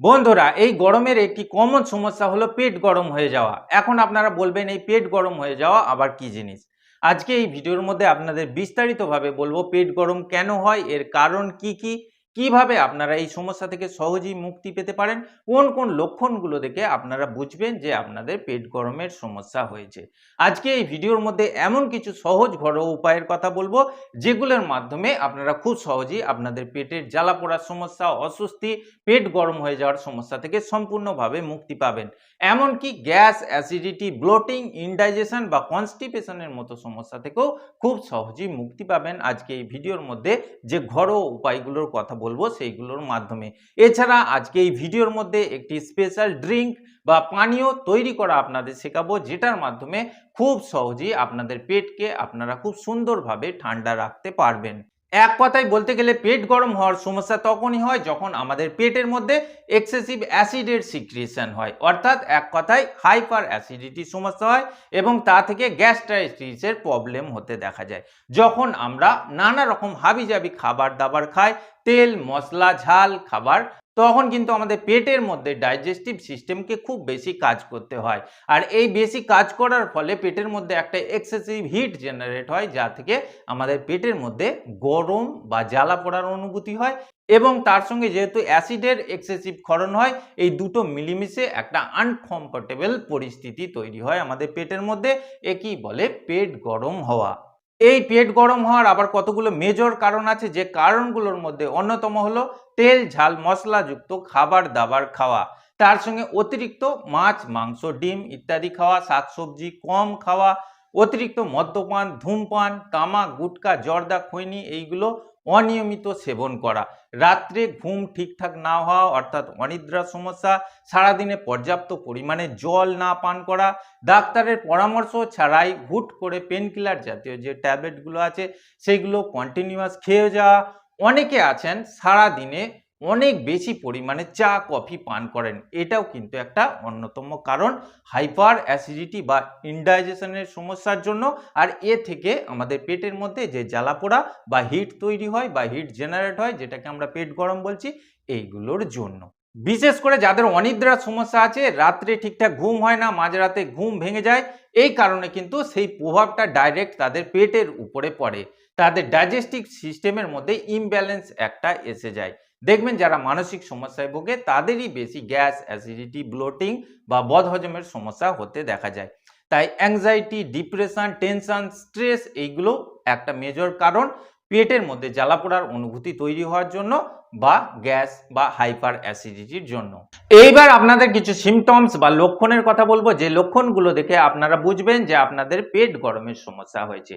বন্ধুরা, এই গরমের একটি কমন সমস্যা হলো পেট গরম হয়ে যাওয়া। এখন আপনারা বলবেন, এই পেট গরম হয়ে যাওয়া আবার কি জিনিস? আজকে এই ভিডিওর মধ্যে আপনাদের বিস্তারিতভাবে বলব, পেট গরম কেন হয়, এর কারণ কি কি কীভাবে আপনারা এই সমস্যা থেকে সহজেই মুক্তি পেতে পারেন? কোন কোন লক্ষণগুলো দেখে আপনারা বুঝবেন যে আপনাদের পেট গরমের সমস্যা হয়েছে? আজকে এই ভিডিওর মধ্যে এমন কিছু সহজ, ঘরোয়া উপায়ের কথা বলব, যেগুলোর মাধ্যমে আপনারা খুব সহজেই আপনাদের পেটের জ্বালা পোড়ার সমস্যা, অস্বস্তি, পেট গরম হয়ে যাওয়ার সমস্যা থেকে সম্পূর্ণভাবে মুক্তি পাবেন। এমনকি গ্যাস, অ্যাসিডিটি, ব্লোটিং, ইনডাইজেশন বা কনস্টিপেশনের মতো সমস্যা থেকেও খুব সহজেই মুক্তি পাবেন আজকে এই ভিডিওর মধ্যে যে ঘরোয়া উপায়গুলোর কথা বলব সেইগুলোর মাধ্যমে। এছাড়া আজকে এই ভিডিওর মধ্যে একটি স্পেশাল ড্রিঙ্ক বা পানীয় তৈরি করা আপনাদের শেখাবো, যেটার মাধ্যমে খুব সহজেই আপনাদের পেটকে আপনারা খুব সুন্দরভাবে ঠান্ডা রাখতে পারবেন। এক কথায় বলতে গেলে পেট গরম হওয়ার সমস্যা তখনই হয় যখন আমাদের পেটের মধ্যে এক্সেসিভ অ্যাসিডের সিক্রিয়েশন হয়। অর্থাৎ এক কথায় হাইপার অ্যাসিডিটি সমস্যা হয় এবং তা থেকে গ্যাস্ট্রাইটিসের প্রবলেম হতে দেখা যায়। যখন আমরা নানা রকম হাবিজাবি খাবার দাবার খাই, তেল, মশলা, ঝাল, খাবার তখন কিন্তু আমাদের পেটের মধ্যে ডাইজেস্টিভ সিস্টেমকে খুব বেশি কাজ করতে হয়। আর এই বেশি কাজ করার ফলে পেটের মধ্যে একটা এক্সেসিভ হিট জেনারেট হয়, যা থেকে আমাদের পেটের মধ্যে গরম বা জ্বালা পড়ার অনুভূতি হয় এবং তার সঙ্গে যেহেতু অ্যাসিডের এক্সেসিভ ক্ষরণ হয়, এই দুটো মিলিমিশে একটা আনকমফোর্টেবল পরিস্থিতি তৈরি হয় আমাদের পেটের মধ্যে, একই বলে পেট গরম হওয়া। এই পেট গরম হওয়ার আবার কতগুলো মেজর কারণ আছে? যে কারণগুলোর মধ্যে অন্যতম হলো তেল, ঝাল, মশলাযুক্ত খাবার দাবার খাওয়া। তার সঙ্গে অতিরিক্ত মাছ, মাংস, ডিম ইত্যাদি খাওয়া, শাকসবজি কম খাওয়া, অতিরিক্ত মদ্যপান, ধূমপান, তামাক, গুটকা, জর্দা, খৈনি, এইগুলো অনিয়মিত সেবন করা। রাত্রে ঘুম ঠিকঠাক না হওয়া অর্থাৎ অনিদ্রা সমস্যা, সারাদিনে পর্যাপ্ত পরিমাণে জল না পান করা, ডাক্তারের পরামর্শ ছাড়াই হুট করে পেনকিলার জাতীয় যে ট্যাবলেটগুলো আছে, সেগুলো কন্টিনিউয়াস খেয়ে যাওয়া। অনেকে আছেন সারা দিনে অনেক বেশি পরিমাণে চা, কফি পান করেন। এটাও কিন্তু একটা অন্যতম কারণ হাইপার অ্যাসিডিটি বা ইনডাইজেশনের সমস্যার জন্য। আর এ থেকে আমাদের পেটের মধ্যে যে জ্বালাপোড়া বা হিট তৈরি হয় বা হিট জেনারেট হয়, যেটাকে আমরা পেট গরম বলছি, এইগুলোর জন্য। বিশেষ করে যাদের অনিদ্রার সমস্যা আছে, রাত্রে ঠিকঠাক ঘুম হয় না, মাঝরাতে ঘুম ভেঙে যায়, এই কারণে কিন্তু সেই প্রভাবটা ডাইরেক্ট তাদের পেটের উপরে পড়ে। তাদের ডাইজেস্টিভ সিস্টেমের মধ্যে ইমব্যালেন্স একটা এসে যায়। দেখবেন যারা মানসিক সমস্যায় ভোগে, তাদেরই বেশি গ্যাস, অ্যাসিডিটি, ব্লোটিং বা বদহজমের সমস্যা হতে দেখা যায়। তাই অ্যাংজাইটি ডিপ্রেশন টেনশন স্ট্রেস এইগুলো একটা মেজর কারণ। পেটের মধ্যে জ্বালা পোড়ার অনুভূতি তৈরি হওয়ার জন্য বা গ্যাস বা হাইপার অ্যাসিডিটির জন্য। এইবার আপনাদের কিছু সিমটমস বা লক্ষণের কথা বলব। যে লক্ষণগুলো দেখে আপনারা বুঝবেন যে আপনাদের পেট গরমের সমস্যা হয়েছে।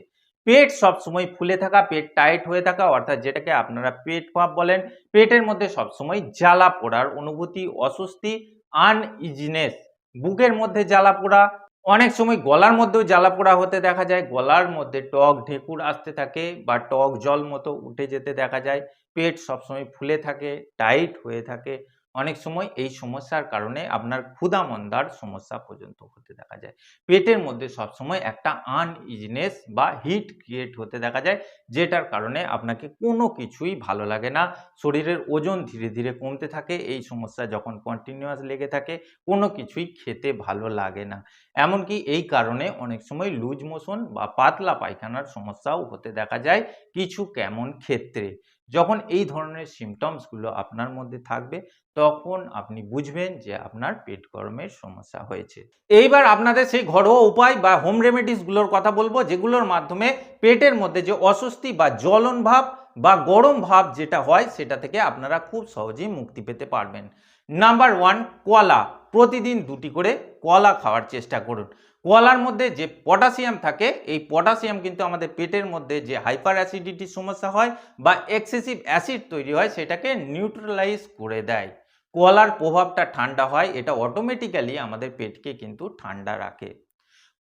পেট সবসময় ফুলে থাকা, পেট টাইট হয়ে থাকা, অর্থাৎ যেটাকে আপনারা পেট ভাব বলেন, পেটের মধ্যে সবসময় জ্বালা পোড়ার অনুভূতি, অস্বস্তি আনইজিনেস বুকের মধ্যে জ্বালা পোড়া, অনেক সময় গলার মধ্যেও জ্বালা পোড়া হতে দেখা যায়, গলার মধ্যে টক ঢেকুর আসতে থাকে বা টক জল মতো উঠে যেতে দেখা যায়, পেট সবসময় ফুলে থাকে টাইট হয়ে থাকে অনেক সময় এই সমস্যার কারণে আপনার ক্ষুধামন্দার সমস্যা পর্যন্ত হতে দেখা যায়। পেটের মধ্যে সবসময় একটা আনইজিনেস বা হিট ক্রিয়েট হতে দেখা যায়, যেটার কারণে আপনাকে কোনো কিছুই ভালো লাগে না। শরীরের ওজন ধীরে ধীরে কমতে থাকে, এই সমস্যা যখন কন্টিনিউয়াস লেগে থাকে, কোনো কিছুই খেতে ভালো লাগে না। এমনকি এই কারণে অনেক সময় লুজ মোশন বা পাতলা পায়খানার সমস্যাও হতে দেখা যায় কিছু কেমন ক্ষেত্রে। যখন এই ধরনের সিমটমসগুলো আপনার মধ্যে থাকবে তখন আপনি বুঝবেন যে আপনার পেট গরমের সমস্যা হয়েছে। এইবার আপনাদের সেই ঘরোয়া উপায় বা হোম রেমেডিসগুলোর কথা বলব, যেগুলোর মাধ্যমে পেটের মধ্যে যে অস্বস্তি বা জ্বলন ভাব বা গরম ভাব যেটা হয়, সেটা থেকে আপনারা খুব সহজেই মুক্তি পেতে পারবেন। নাম্বার ওয়ান কলা। প্রতিদিন দুটি করে কলা খাওয়ার চেষ্টা করুন। কলার মধ্যে যে পটাশিয়াম থাকে, এই পটাশিয়াম কিন্তু আমাদের পেটের মধ্যে যে হাইপার অ্যাসিডিটির সমস্যা হয় বা এক্সেসিভ অ্যাসিড তৈরি হয়, সেটাকে নিউট্রালাইজ করে দেয়। কলার প্রভাবটা ঠান্ডা হয়, এটা অটোমেটিক্যালি আমাদের পেটকে কিন্তু ঠান্ডা রাখে।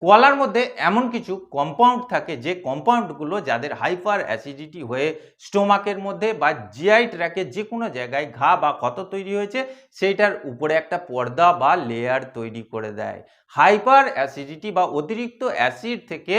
কলার মধ্যে এমন কিছু কম্পাউন্ড থাকে, যে কম্পাউন্ডগুলো যাদের হাইপার অ্যাসিডিটি হয়ে স্টোমাকের মধ্যে বা জিআই ট্র্যাকের যে কোনো জায়গায় ঘা বা ক্ষত তৈরি হয়েছে, সেইটার উপরে একটা পর্দা বা লেয়ার তৈরি করে দেয়। হাইপার অ্যাসিডিটি বা অতিরিক্ত অ্যাসিড থেকে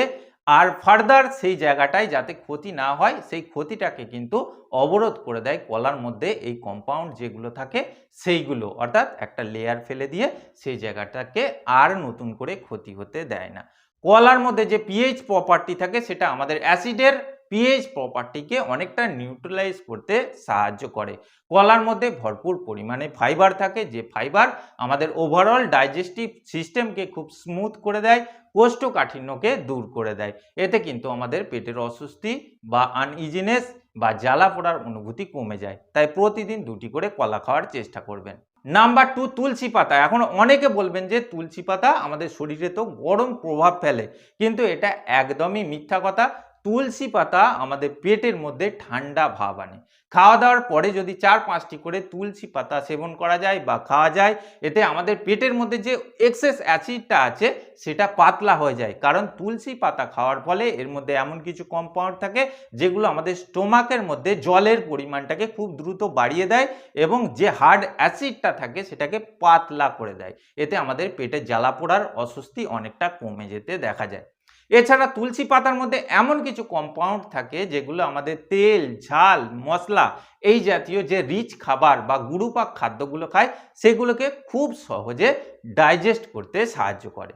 আর ফার্দার সেই জায়গাটায় যাতে ক্ষতি না হয়, সেই ক্ষতিটাকে কিন্তু অবরোধ করে দেয় কলার মধ্যে এই কম্পাউন্ড যেগুলো থাকে সেইগুলো। অর্থাৎ একটা লেয়ার ফেলে দিয়ে সেই জায়গাটাকে আর নতুন করে ক্ষতি হতে দেয় না। কলার মধ্যে যে পিএইচ প্রপার্টি থাকে সেটা আমাদের অ্যাসিডের পিএইচ প্রপার্টিকে অনেকটা নিউট্রালাইজ করতে সাহায্য করে। কলার মধ্যে ভরপুর পরিমাণে ফাইবার থাকে, যে ফাইবার আমাদের ওভারঅল ডাইজেস্টিভ সিস্টেমকে খুব স্মুথ করে দেয়, কোষ্ঠকাঠিন্যকে দূর করে দেয়। এতে কিন্তু আমাদের পেটের অস্বস্তি বা আনইজিনেস বা জ্বালা পোড়ার অনুভূতি কমে যায়। তাই প্রতিদিন দুটি করে কলা খাওয়ার চেষ্টা করবেন। নাম্বার টু তুলসী পাতা। এখন অনেকে বলবেন যে তুলসী পাতা আমাদের শরীরে তো গরম প্রভাব ফেলে, কিন্তু এটা একদমই মিথ্যা কথা। তুলসী পাতা আমাদের পেটের মধ্যে ঠান্ডা ভাব আনে। খাওয়া দাওয়ার পরে যদি চার পাঁচটি করে তুলসী পাতা সেবন করা যায় বা খাওয়া যায়, এতে আমাদের পেটের মধ্যে যে এক্সেস অ্যাসিডটা আছে, সেটা পাতলা হয়ে যায়। কারণ তুলসী পাতা খাওয়ার ফলে এর মধ্যে এমন কিছু কম্পাউন্ড থাকে, যেগুলো আমাদের স্টোমাকের মধ্যে জলের পরিমাণটাকে খুব দ্রুত বাড়িয়ে দেয় এবং যে হার্ড অ্যাসিডটা থাকে, সেটাকে পাতলা করে দেয়। এতে আমাদের পেটে জ্বালা পোড়ার অস্বস্তি অনেকটা কমে যেতে দেখা যায়। এছাড়া তুলসী পাতার মধ্যে এমন কিছু কম্পাউন্ড থাকে যেগুলো আমাদের তেল, ঝাল, মশলা, এই জাতীয় যে রিচ খাবার বা গুরুপাক খাদ্যগুলো খায়, সেগুলোকে খুব সহজে ডাইজেস্ট করতে সাহায্য করে।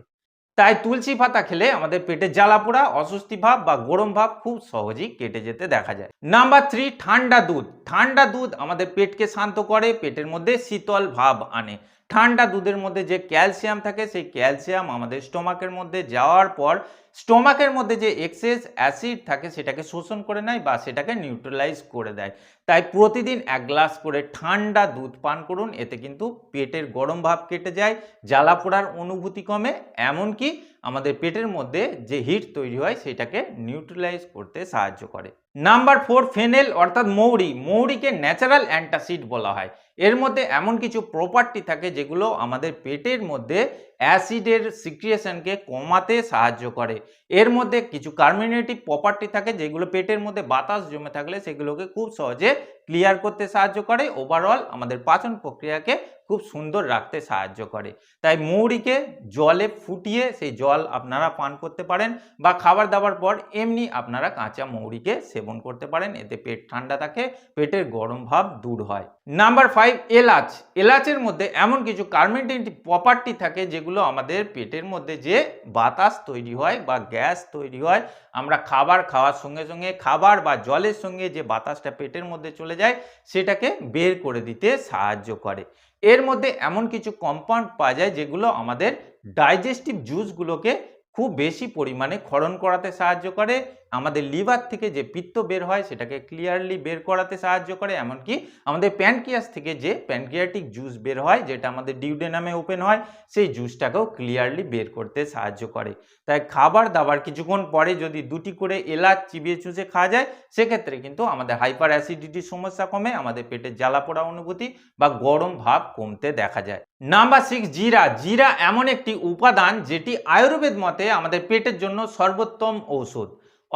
তাই তুলসী পাতা খেলে আমাদের পেটে জ্বালা পোড়া, অস্বস্তি ভাব বা গরম ভাব খুব সহজেই কেটে যেতে দেখা যায়। নাম্বার থ্রি ঠান্ডা দুধ। ঠান্ডা দুধ আমাদের পেটকে শান্ত করে, পেটের মধ্যে শীতল ভাব আনে। ঠান্ডা দুধের মধ্যে যে ক্যালসিয়াম থাকে, সেই ক্যালসিয়াম আমাদের স্টোমাকের মধ্যে যাওয়ার পর স্টোমাকের মধ্যে যে এক্সেস অ্যাসিড থাকে, সেটাকে শোষণ করে নেয় বা সেটাকে নিউট্রালাইজ করে দেয়। তাই প্রতিদিন এক গ্লাস করে ঠান্ডা দুধ পান করুন, এতে কিন্তু পেটের গরম ভাব কেটে যায়, জ্বালা পোড়ার অনুভূতি কমে, এমনকি আমাদের পেটের মধ্যে যে হিট তৈরি হয়, সেটাকে নিউট্রালাইজ করতে সাহায্য করে। নাম্বার ফোর ফেনেল অর্থাৎ মৌরি। মৌরিকে ন্যাচারাল অ্যান্টাসিড বলা হয়। এর মধ্যে এমন কিছু প্রপার্টি থাকে যেগুলো আমাদের পেটের মধ্যে অ্যাসিডের সিক্রিয়েশনকে কমাতে সাহায্য করে। এর মধ্যে কিছু কার্মিনেটিভ প্রপার্টি থাকে যেগুলো পেটের মধ্যে বাতাস জমে থাকলে সেগুলোকে খুব সহজে ক্লিয়ার করতে সাহায্য করে। ওভারঅল আমাদের পাচন প্রক্রিয়াকে খুব সুন্দর রাখতে সাহায্য করে। তাই মৌরিকে জলে ফুটিয়ে সেই জল আপনারা পান করতে পারেন বা খাবার দাবার পর এমনি আপনারা কাঁচা মৌরিকে সেবন করতে পারেন, এতে পেট ঠান্ডা থাকে, পেটের গরম ভাব দূর হয়। নাম্বার ফাইভ এলাচ। এলাচের মধ্যে এমন কিছু কার্মেন্টেটিভ প্রপার্টি থাকে যেগুলো আমাদের পেটের মধ্যে যে বাতাস তৈরি হয় বা গ্যাস তৈরি হয়, আমরা খাবার খাওয়ার সঙ্গে সঙ্গে, খাবার বা জলের সঙ্গে যে বাতাসটা পেটের মধ্যে চলে যায়, সেটাকে বের করে দিতে সাহায্য করে। এর মধ্যে এমন কিছু কম্পাউন্ড পাওয়া যায় যেগুলো আমাদের ডাইজেস্টিভ জুসগুলোকে খুব বেশি পরিমাণে ক্ষরণ করাতে সাহায্য করে আমাদের লিভার থেকে যে পিত্ত বের হয় সেটাকে ক্লিয়ারলি বের করাতে সাহায্য করে, এমনকি আমাদের প্যানকিয়াস থেকে যে প্যানকিয়াটিক জুস বের হয়, যেটা আমাদের ডিউডে নামে ওপেন হয়, সেই জুসটাকেও ক্লিয়ারলি বের করতে সাহায্য করে। তাই খাবার দাবার কিছুক্ষণ পরে যদি দুটি করে এলাচ চিবিয়ে চুষে খাওয়া যায়, সেক্ষেত্রে কিন্তু আমাদের হাইপার অ্যাসিডিটির সমস্যা কমে, আমাদের পেটে জ্বালা পোড়া অনুভূতি বা গরম ভাব কমতে দেখা যায়। নাম্বার সিক্স জিরা। জিরা এমন একটি উপাদান যেটি আয়ুর্বেদ মতে আমাদের পেটের জন্য সর্বোত্তম ঔষধ।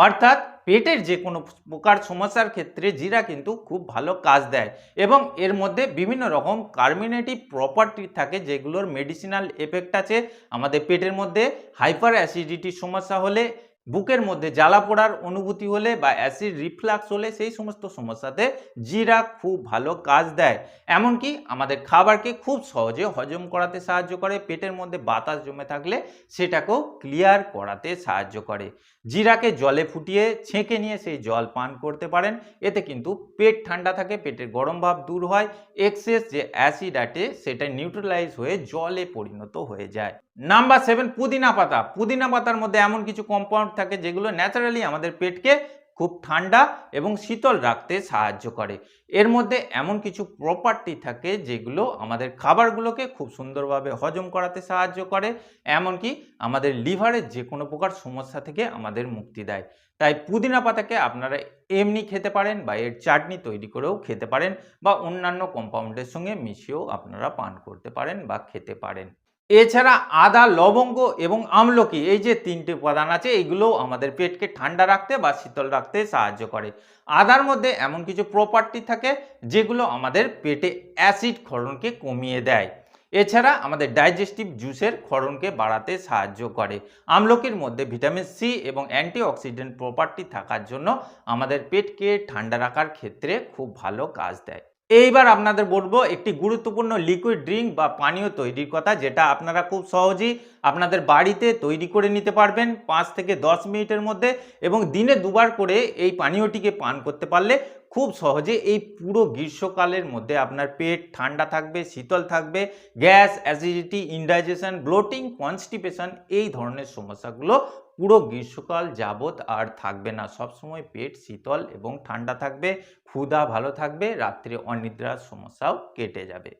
অর্থাৎ পেটের যে কোনো প্রকার সমস্যার ক্ষেত্রে জিরা কিন্তু খুব ভালো কাজ দেয় এবং এর মধ্যে বিভিন্ন রকম কার্মিনেটিভ প্রপার্টি থাকে যেগুলোর মেডিসিনাল এফেক্ট আছে। আমাদের পেটের মধ্যে হাইপার অ্যাসিডিটির সমস্যা হলে বুকের মধ্যে জ্বালা পোড়ার অনুভূতি হলে বা অ্যাসিড রিফ্লাক্স হলে সেই সমস্ত সমস্যাতে জিরা খুব ভালো কাজ দেয়। এমনকি আমাদের খাবারকে খুব সহজে হজম করাতে সাহায্য করে, পেটের মধ্যে বাতাস জমে থাকলে সেটাকেও ক্লিয়ার করাতে সাহায্য করে। জিরাকে জলে ফুটিয়ে ছেঁকে নিয়ে সেই জল পান করতে পারেন, এতে কিন্তু পেট ঠান্ডা থাকে, পেটের গরম ভাব দূর হয়, এক্সেস যে অ্যাসিড আটে সেটা নিউট্রালাইজ হয়ে জলে পরিণত হয়ে যায়। নাম্বার সেভেন, পুদিনা পাতা। পুদিনা পাতার মধ্যে এমন কিছু কম্পাউন্ড থাকে যেগুলো ন্যাচারালি আমাদের পেটকে খুব ঠান্ডা এবং শীতল রাখতে সাহায্য করে। এর মধ্যে এমন কিছু প্রপার্টি থাকে যেগুলো আমাদের খাবারগুলোকে খুব সুন্দরভাবে হজম করাতে সাহায্য করে, এমনকি আমাদের লিভারের যে কোনো প্রকার সমস্যা থেকে আমাদের মুক্তি দেয়। তাই পুদিনা পাতাকে আপনারা এমনি খেতে পারেন বা এর চাটনি তৈরি করেও খেতে পারেন বা অন্যান্য কম্পাউন্ডের সঙ্গে মিশিয়েও আপনারা পান করতে পারেন বা খেতে পারেন। এছাড়া আদা, লবঙ্গ এবং আমলকি, এই যে তিনটে উপাদান আছে এইগুলো আমাদের পেটকে ঠান্ডা রাখতে বা শীতল রাখতে সাহায্য করে। আদার মধ্যে এমন কিছু প্রপার্টি থাকে, যেগুলো আমাদের পেটে অ্যাসিড ক্ষরণকে কমিয়ে দেয়। এছাড়া আমাদের ডাইজেস্টিভ জুসের ক্ষরণকে বাড়াতে সাহায্য করে। আমলকির মধ্যে ভিটামিন সি এবং অ্যান্টিঅক্সিডেন্ট প্রপার্টি থাকার জন্য আমাদের পেটকে ঠান্ডা রাখার ক্ষেত্রে খুব ভালো কাজ দেয়। এইবার আপনাদের বলব একটি গুরুত্বপূর্ণ লিকুইড ড্রিঙ্ক বা পানীয় তৈরির কথা, যেটা আপনারা খুব সহজেই আপনাদের বাড়িতে তৈরি করে নিতে পারবেন পাঁচ থেকে দশ মিনিটের মধ্যে এবং দিনে দুবার করে এই পানীয়টিকে পান করতে পারলে খুব সহজে এই পুরো গ্রীষ্মকালের মধ্যে আপনার পেট ঠান্ডা থাকবে, শীতল থাকবে, gas, acidity, indigestion, bloating, constipation এই ধরনের সমস্যাগুলো পুরো গ্রীষ্মকাল যাবৎ আর থাকবে না। সবসময় পেট শীতল এবং ঠান্ডা থাকবে, ক্ষুধা ভালো থাকবে, রাত্রে অনিদ্রার সমস্যাও কেটে যাবে।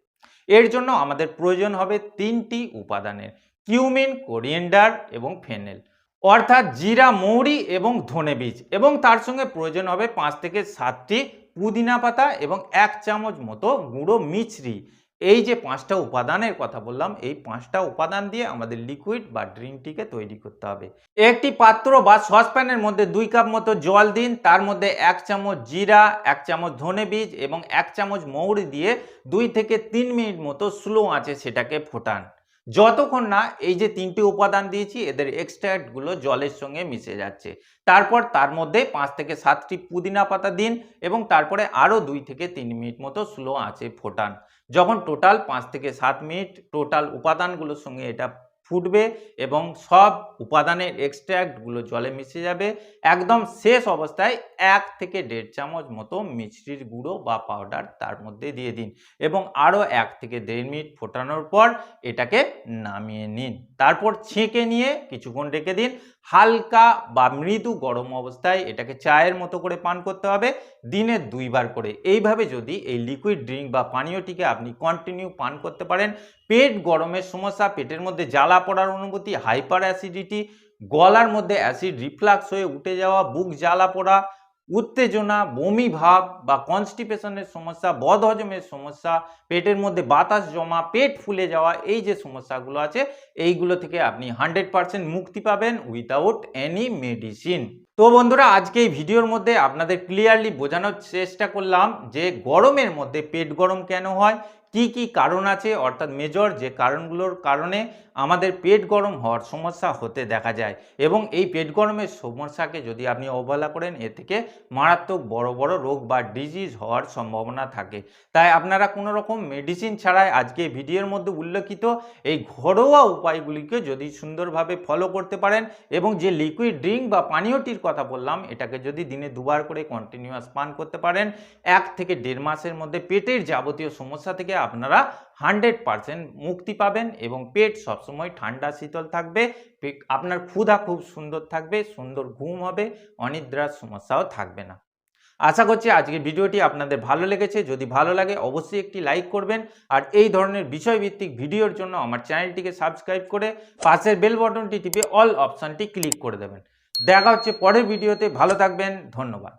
এর জন্য আমাদের প্রয়োজন হবে তিনটি উপাদানের, কিউমিন, কোরিয়েন্ডার এবং ফেনেল। অর্থাৎ জিরা, মৌরি এবং ধনে বীজ। এবং তার সঙ্গে প্রয়োজন হবে পাঁচ থেকে সাতটি পুদিনা পাতা এবং এক চামচ মতো গুঁড়ো মিছরি। এই যে পাঁচটা উপাদানের কথা বললাম, এই পাঁচটা উপাদান দিয়ে আমাদের লিকুইড বা ড্রিঙ্কটিকে তৈরি করতে হবে। একটি পাত্র বা সসপ্যানের মধ্যে দুই কাপ মতো জল দিন, তার মধ্যে এক চামচ জিরা, এক চামচ ধনে বীজ এবং এক চামচ মৌরি দিয়ে দুই থেকে তিন মিনিট মতো স্লো আঁচে সেটাকে ফোটান। যতক্ষণ না এই যে তিনটি উপাদান দিয়েছি, এদের এক্সট্রাক্টগুলো জলের সঙ্গে মিশে যাচ্ছে। তারপর তার মধ্যে পাঁচ থেকে সাতটি পুদিনা পাতা দিন এবং তারপরে আরও দুই থেকে তিন মিনিট মতো স্লো আছে ফোটান। যখন টোটাল পাঁচ থেকে সাত মিনিট টোটাল উপাদানগুলোর সঙ্গে এটা ফুটবে এবং সব উপাদানের এক্সট্র্যাক্টগুলো জলে মিশে যাবে। একদম শেষ অবস্থায় এক থেকে দেড় চামচ মতো মিষ্টির গুঁড়ো বা পাউডার তার মধ্যে দিয়ে দিন এবং আরও এক থেকে দেড় মিনিট ফোটানোর পর এটাকে নামিয়ে নিন। তারপর ছেঁকে নিয়ে কিছুক্ষণ রেখে দিন। হালকা বা মৃদু গরম অবস্থায় এটাকে চায়ের মতো করে পান করতে হবে, দিনে দুইবার করে। এইভাবে যদি এই লিকুইড ড্রিঙ্ক বা পানীয়টিকে আপনি কন্টিনিউ পান করতে পারেন, পেট গরমের সমস্যা, পেটের মধ্যে জ্বালা পড়ার অনুভূতি হাইপার অ্যাসিডিটি গলার মধ্যে অ্যাসিড রিফ্লাক্স হয়ে উঠে যাওয়া, বুক জ্বালা পড়া উত্তেজনা, বমি ভাব বা কনস্টিপেশনের সমস্যা, বদহজমের সমস্যা, পেটের মধ্যে বাতাস জমা, পেট ফুলে যাওয়া, এই যে সমস্যাগুলো আছে, এইগুলো থেকে আপনি হান্ড্রেড পারসেন্ট মুক্তি পাবেন উইথাউট এনি মেডিসিন। তো বন্ধুরা, আজকে এই ভিডিওর মধ্যে আপনাদের ক্লিয়ারলি বোঝানোর চেষ্টা করলাম যে গরমের মধ্যে পেট গরম কেন হয় কি কি কারণ আছে? অর্থাৎ মেজর যে কারণগুলোর কারণে আমাদের পেট গরম হওয়ার সমস্যা হতে দেখা যায় এবং এই পেট গরমের সমস্যাকে যদি আপনি অবহেলা করেন এ থেকে মারাত্মক বড় বড় রোগ বা ডিজিজ হওয়ার সম্ভাবনা থাকে। তাই আপনারা কোনো রকম মেডিসিন ছাড়াই আজকে ভিডিওর মধ্যে উল্লেখিত এই ঘরোয়া উপায়গুলিকে যদি সুন্দরভাবে ফলো করতে পারেন এবং যে লিকুইড ড্রিঙ্ক বা পানীয়টির কথা বললাম, এটাকে যদি দিনে দুবার করে কন্টিনিউয়াস পান করতে পারেন, এক থেকে দেড় মাসের মধ্যে পেটের যাবতীয় সমস্যা থেকে আপনারা হান্ড্রেড পারসেন্ট মুক্তি পাবেন এবং পেট সবসময় ঠান্ডা, শীতল থাকবে। আপনার ক্ষুধা খুব সুন্দর থাকবে, সুন্দর ঘুম হবে, অনিদ্রার সমস্যাও থাকবে না। আশা করছি আজকের ভিডিওটি আপনাদের ভালো লেগেছে। যদি ভালো লাগে অবশ্যই একটি লাইক করবেন। আর এই ধরনের বিষয়ভিত্তিক ভিডিওর জন্য আমার চ্যানেলটিকে সাবস্ক্রাইব করে পাশের বেল বটনটি টিপে অল অপশানটি ক্লিক করে দেবেন। দেখা হচ্ছে পরের ভিডিওতে। ভালো থাকবেন। ধন্যবাদ।